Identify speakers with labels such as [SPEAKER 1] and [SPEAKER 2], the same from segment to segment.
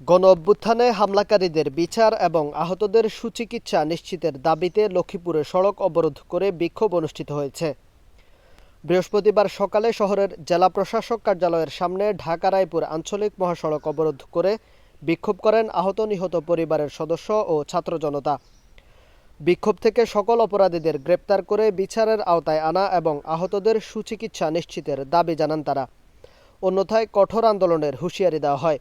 [SPEAKER 1] গণ অভ্যুত্থানে হামলাকারীদের বিচার এবং আহতদের সুচিকিৎসা নিশ্চিতের দাবিতে লক্ষ্মীপুরে সড়ক অবরোধ করে বিক্ষোভ অনুষ্ঠিত হয়েছে। বৃহস্পতিবার সকালে শহরের জেলা প্রশাসক কার্যালয়ের সামনে ঢাকা রায়পুর আঞ্চলিক মহাসড়ক অবরোধ করে বিক্ষোভ করেন আহত নিহত পরিবারের সদস্য ও ছাত্র জনতা। বিক্ষোভ থেকে সকল অপরাধীদের গ্রেপ্তার করে বিচারের আওতায় আনা এবং আহতদের সুচিকিৎসা নিশ্চিতের দাবি জানান তারা। অন্যথায় কঠোর আন্দোলনের হুঁশিয়ারি দেওয়া হয়।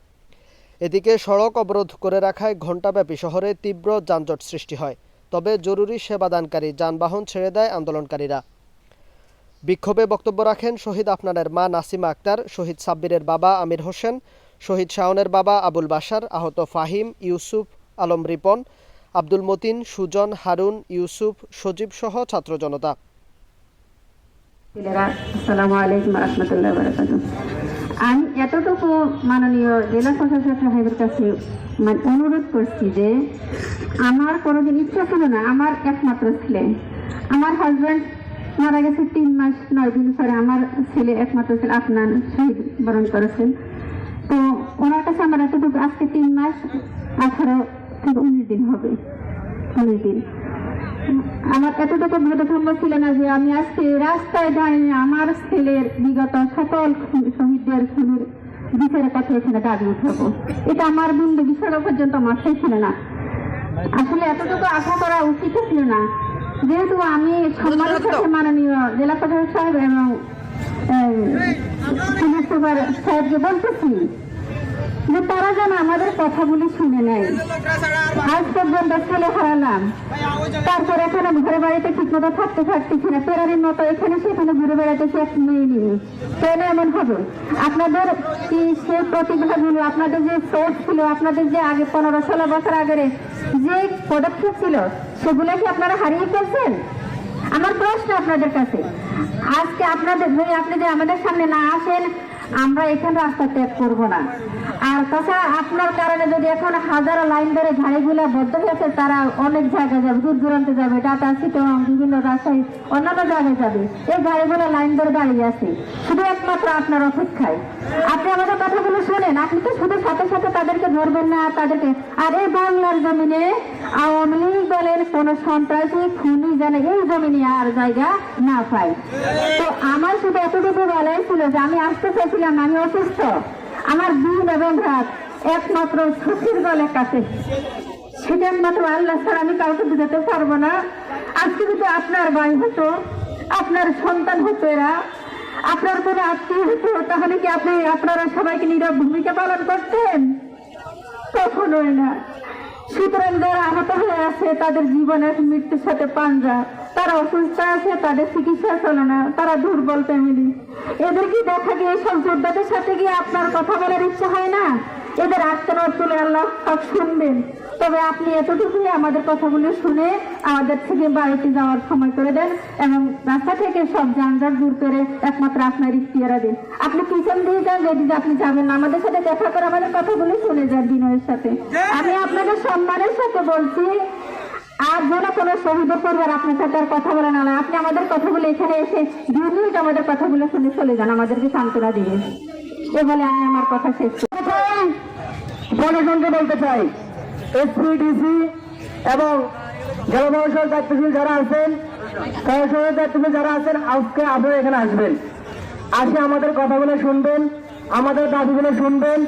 [SPEAKER 1] এদিকে সড়ক অবরোধ করে রাখায় ঘণ্টাব্যাপী শহরে তীব্র যানজট সৃষ্টি হয়। তবে জরুরি সেবাদানকারী যানবাহন ছেড়ে দেয় আন্দোলনকারীরা। বিক্ষোভে বক্তব্য রাখেন শহীদ আফনানের মা নাসিমা আক্তার, শহীদ সাব্বিরের বাবা আমির হোসেন, শহীদ শাওনের বাবা আবুল বাশার, আহত ফাহিম, ইউসুফ আলম রিপন, আব্দুল মতিন, সুজন, হারুন, ইউসুফ, সজীব সহ ছাত্র জনতা।
[SPEAKER 2] আমি এতটুকু মাননীয় জেলা প্রশাসক সাহেবের কাছে মানে অনুরোধ করছি যে আমার কোনোদিন ইচ্ছা ছিল না, আমার একমাত্র ছেলে। আমার হাজব্যান্ড মারা গেছে তিন মাস নয় দিন পরে, আমার ছেলে একমাত্র ছেলে আপনার শহীদ বরণ করেছেন। তো ওনার কাছে আমার এতটুকু, আজকে তিন মাস, আঠারো থেকে উনিশ দিন হবে। উনিশ দিন। আমার এতটুকু বোধগম্য ছিল না যে আমি আজকে রাস্তায় দাঁড়িয়ে আমার ছেলের বিগত সকল শহীদদের খুনের বিচারের কথা এখানে দাবি উঠাবো। এটা আমার বন্ধু বিষয়টা পর্যন্ত মাথায় ছিল না। আসলে এতটুকু আশা করা উচিত ছিল না। যেহেতু আমি সম্মানের সাথে মাননীয় জেলা প্রশাসক সাহেব এবং পুলিশ সুপার সাহেবকে বলতেছি যে তারা যেন আমাদের কথাগুলি শুনে নেয়। আজ পর্যন্ত ছেলে হারালাম। তারপর এখানে ঘরে বাড়িতে ঠিক মতো থাকতে পারতেছি না পেরারির মতো এখানে সেখানে ঘুরে বেড়াতেছি এক মেয়ে নিয়ে। কেন এমন হবে। আপনাদের কি সেই প্রতিভাগুলো, আপনাদের যে সোর্স ছিল আপনাদের যে আগে পনেরো ষোলো বছর আগের যে পদক্ষেপ ছিল, সেগুলো কি আপনারা হারিয়ে ফেলছেন? আমার প্রশ্ন আপনাদের কাছে। আজকে আপনাদের আপনি যদি আমাদের সামনে না আসেন, আমরা এখানে রাস্তা ত্যাগ করব না। আর তাছাড়া আপনার কারণে যদি এখন হাজারো লাইন ধরে গাড়িগুলো বদ্ধ হয়েছে তারা অনেক জায়গায় যাবে, দূর দূরান্তে যাবে টাটা চিটং বিভিন্ন রাজশাহী, অন্যান্য জায়গায় যাবে। এই গাড়িগুলো লাইন ধরে দাঁড়িয়ে আছে। শুধু একমাত্র আপনার অপেক্ষায়। আপনি আমাদের কথাগুলো শোনেন, আপনি তো শুধু সাথে সাথে তাদেরকে ধরবেন না, তাদেরকে। আর এই বাংলার জমিনে আওয়ামী লীগ বলেন, কোন সন্ত্রাসী, খুনি যেন এই জমিনে আর জায়গা না পায়। তো আমার শুধু এতটুকু বলাই ছিল যে আমি আসতে চাইছিলাম, আমি অসুস্থ। আমার দিন এবং রাত একমাত্র সুখীর গলে কাছে সেটা একমাত্র আল্লাহ স্যার আমি কাউকে বুঝাতে পারব না। আজকে যদি আপনার ভাই হতো, আপনার সন্তান হতো এরা, আপনার কোনো আত্মীয় হতো, তাহলে কি আপনি, আপনারা সবাইকে নিরব ভূমিকা পালন করতেন? কখনোই না। সুতরাং যারা আহত হয়ে আছে, তাদের জীবনের মৃত্যুর সাথে পাঞ্জা। তারা অসুস্থ আছে, তাদের চিকিৎসা চলে না। তারা দুর্বল ফ্যামিলি এদের কি দেখা গিয়ে সব যোদ্ধাদের সাথে গিয়ে আপনার কথা বলার ইচ্ছা হয় না? এদের আত্মনাথ তুলে আল্লাহ শুনবেন। তবে আপনি এতটুকুই আমাদের কথাগুলো শুনে আমাদের থেকে বাড়িতে যাওয়ার সময় করে দেন এবং রাস্তা থেকে সব যানজট দূর করে একমাত্র আপনার ইখতিয়ারা দিন। আপনি পিছন দিয়ে যান, যদি আপনি যাবেন আমাদের সাথে দেখা করে আমাদের কথাগুলো শুনে যান বিনয়ের সাথে। আমি আপনাদের সম্মানের সাথে বলছি, আর যেন কোনো শহীদের পরিবার আপনার সাথে আর কথা বলে না। আপনি আমাদের কথাগুলো এখানে এসে দু মিনিট আমাদের কথাগুলো শুনে চলে যান, আমাদেরকে সান্ত্বনা দিবেন এ বলে আমি আমার কথা শেষ
[SPEAKER 3] প্রশাসনকে বলতে চাই। এসপিডিসি এবং জেলা দায়িত্বশীল যারা আছেন প্রশাসনের দায়িত্বশীল যারা আছেন, আজকে আপনারা এখানে আসবেন। আসে আমাদের কথাগুলো শুনবেন, আমাদের দাবিগুলো শুনবেন,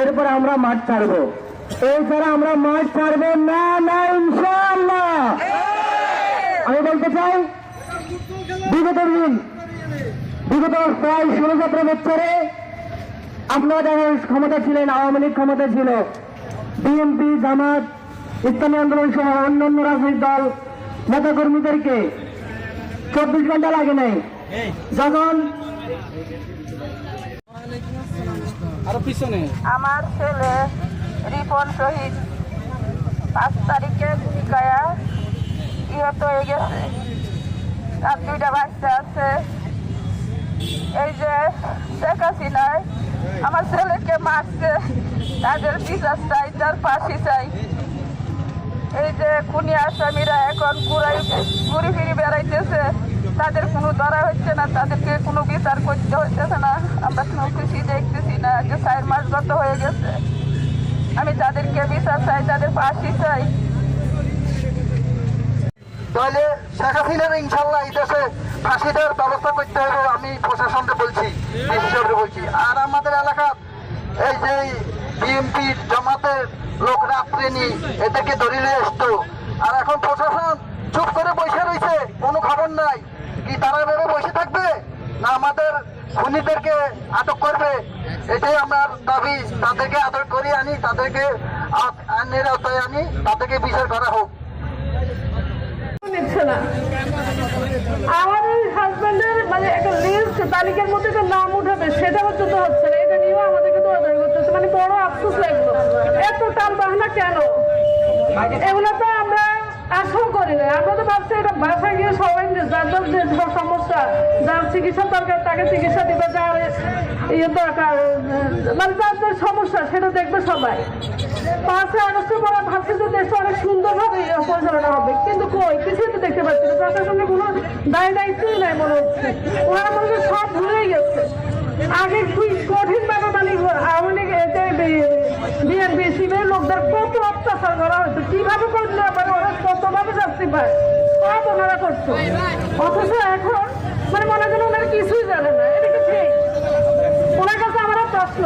[SPEAKER 3] এরপর আমরা মাঠ ছাড়বো। এছাড়া আমরা মাঠ ছাড়বো না না, ইনশাআল্লাহ। আমি বলতে চাই, বিগত দিন, বিগত প্রায় ষোলো সতেরো বছরে আপনারা যখন ক্ষমতা ছিলেন, আওয়ামী লীগ ক্ষমতা ছিল বিএনপি জামাত, ইসলামী আন্দোলন সহ অন্যান্য রাজনৈতিক দল, নেতাকর্মীদেরকে চব্বিশ ঘণ্টা লাগে নাই। যখন
[SPEAKER 4] আমার ছেলে রিপন শহীদ পাঁচ তারিখে ভূমিকায়া ইহত হয়ে গেছে। তার দুইটা বাচ্চা আছে। এই যে শেখ হাসিনায় আমার ছেলেকে মারছে, তাদের বিচার চাই তার ফাঁসি চাই এই যে খুনি আসামিরা এখন ঘুরাই, ঘুরি ফিরি বেড়াইতেছে। তাদের কোনো ধরা হচ্ছে না, তাদেরকে কোনো বিচার করতে হচ্ছে না। আমরা কোনো খুশি দেখতেছি না যে চার মাস গত হয়ে গেছে। আমি তাদেরকে বিচার চাই, তাদের ফাঁসি চাই।
[SPEAKER 5] তাহলে শেখ হাসিনার ইনশাল্লাহ এই দেশে ফাঁসি দেওয়ার ব্যবস্থা করতে হবে আমি প্রশাসনকে বলছি, বিশেষজ্ঞকে বলছি। আর আমাদের এলাকার এই যে বিএনপি জামাতের লোক রাত্রে নি এদেরকে ধরে নিয়ে আসতো। আর এখন প্রশাসন চুপ করে বসে রয়েছে, কোনো খবর নাই। কি তারা ভেবে বসে থাকবে, না আমাদের খুনিদেরকে আটক করবে? এটাই আমার দাবি। তাদেরকে আটক করে আনি, তাদেরকে আইনের আওতায় আনি, তাদেরকে বিচার করা হোক।
[SPEAKER 6] নিচ্ছে না। আমাদের হাজব্যান্ডের মানে একটা লিস্ট তালিকার মধ্যে একটা নাম উঠাবে, সেটা পর্যন্ত হচ্ছে না। এটা নিয়েও আমাদেরকে দৌড়াদৌড়ি করতেছে মানে বড় আফসোস লাগল। এত টাল বাহানা কেন? এগুলো তো আমরা আশাও করি না আমরা তো ভাবছি এটা বাসায় গিয়ে সবাই যার যার যে সমস্যা। যার চিকিৎসা দরকার তাকে চিকিৎসা দিবে, যার ইয়ে দরকার মানে যার যার সমস্যা সেটা দেখবে সবাই। পাঁচই আগস্টের পরে ভাবছি যে দেশটা অনেক সুন্দরভাবে ইয়ে পরিচালনা হবে, কিন্তু কই? কিছুই তো দেখতে পাচ্ছি না। প্রশাসনের কোনো দায় দায়িত্বই নাই মনে হচ্ছে। ওনারা মনে হচ্ছে সব ভুলেই গেছে। আগে খুব কঠিন ভাবে মানে আওয়ামী লীগ বিএনপি শিবের লোকদের কত অত্যাচার করা হয়েছে? কীভাবে করলে পায় সব ওনারা করতো। অথচ এখন মানে মনে করেন ওনারা কিছুই জানে না। এটা ঠিক? ওনার কাছে আমার প্রশ্ন।